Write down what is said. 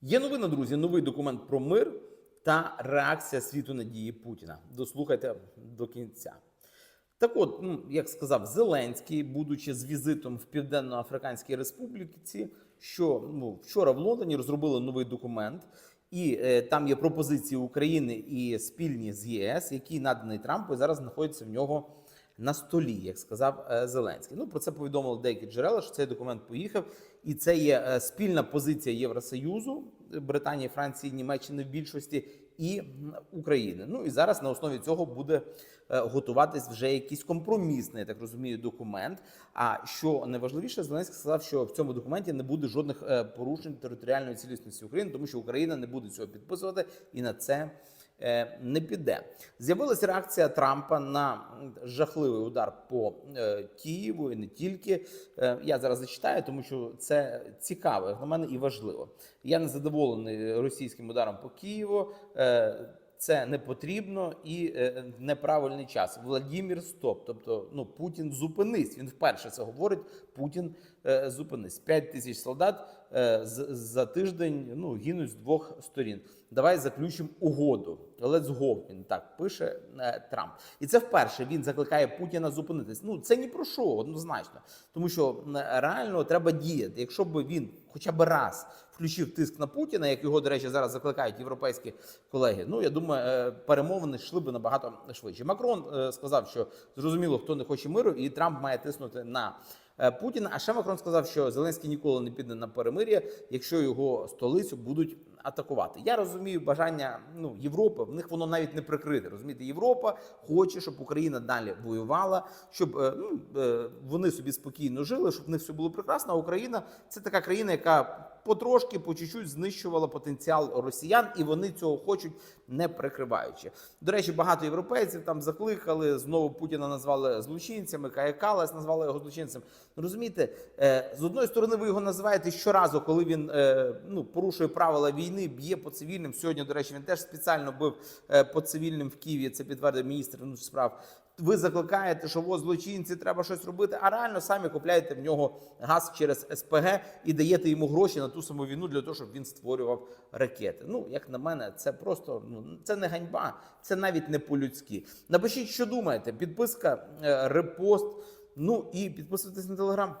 Є новина, друзі, новий документ про мир та реакція світу на дії Путіна. Дослухайте до кінця. Так от, ну, як сказав Зеленський, будучи з візитом в Південно-Африканській Республіці, що ну, вчора в Лондоні розробили новий документ, і е, там є пропозиції України і спільні з ЄС, які наданий Трампу і зараз знаходяться в нього на столі, як сказав е, Зеленський. Ну про це повідомили деякі джерела, що цей документ поїхав, і це є е, спільна позиція Євросоюзу, Британії, Франції, Німеччини в більшості і України. Ну і зараз на основі цього буде е, готуватись вже якийсь компромісний, я так розумію, документ. А що найважливіше, Зеленський сказав, що в цьому документі не буде жодних порушень територіальної цілісності України, тому що Україна не буде цього підписувати і на це не піде. З'явилася реакція Трампа на жахливий удар по е, Києву і не тільки. Е, Я зараз зачитаю, тому що це цікаво, як на мене, і важливо. Я не задоволений російським ударом по Києву. Це не потрібно і е, неправильний час. Владімір стоп. Тобто, ну Путін зупинись. Він вперше це говорить. Путін е, зупинись. П'ять тисяч солдат е, з- за тиждень ну гинуть з двох сторін. Давай заключимо угоду. Let's go, він так пише Трамп. І це вперше він закликає Путіна зупинитись. Ну це ні про що, однозначно. Тому що реально треба діяти. Якщо б він хоча б раз включив тиск на Путіна, як його, до речі, зараз закликають європейські колеги. Ну я думаю, е, перемовини йшли би набагато швидше. Макрон е, сказав, що зрозуміло, хто не хоче миру, і Трамп має тиснути на. Е, Путіна, а ще Макрон сказав, що Зеленський ніколи не піде на перемир'я, якщо його столицю будуть атакувати. Я розумію бажання ну Європи. В них воно навіть не прикрите. Розумієте, Європа хоче, щоб Україна далі воювала, щоб е, ну, е, вони собі спокійно жили, щоб в них все було прекрасно. А Україна це така країна, яка потрошки, по чуть-чуть знищувала потенціал росіян, і вони цього хочуть, не прикриваючи. До речі, багато європейців там закликали знову Путіна назвали злочинцями. Кая Калас назвала його злочинцем. Розумієте, е, з одної сторони, ви його називаєте щоразу, коли він е, ну порушує правила війни, б'є по цивільним. Сьогодні, до речі, він теж спеціально бив е, по цивільним в Києві. Це підтвердив міністр внутрішніх справ. Ви закликаєте, що во злочинці треба щось робити, а реально самі купляєте в нього газ через СПГ і даєте йому гроші на ту саму війну для того, щоб він створював ракети. Ну, як на мене, це просто ну це не ганьба, це навіть не по-людськи. Напишіть, що думаєте. Підписка, репост. Ну і підписуйтесь на телеграм.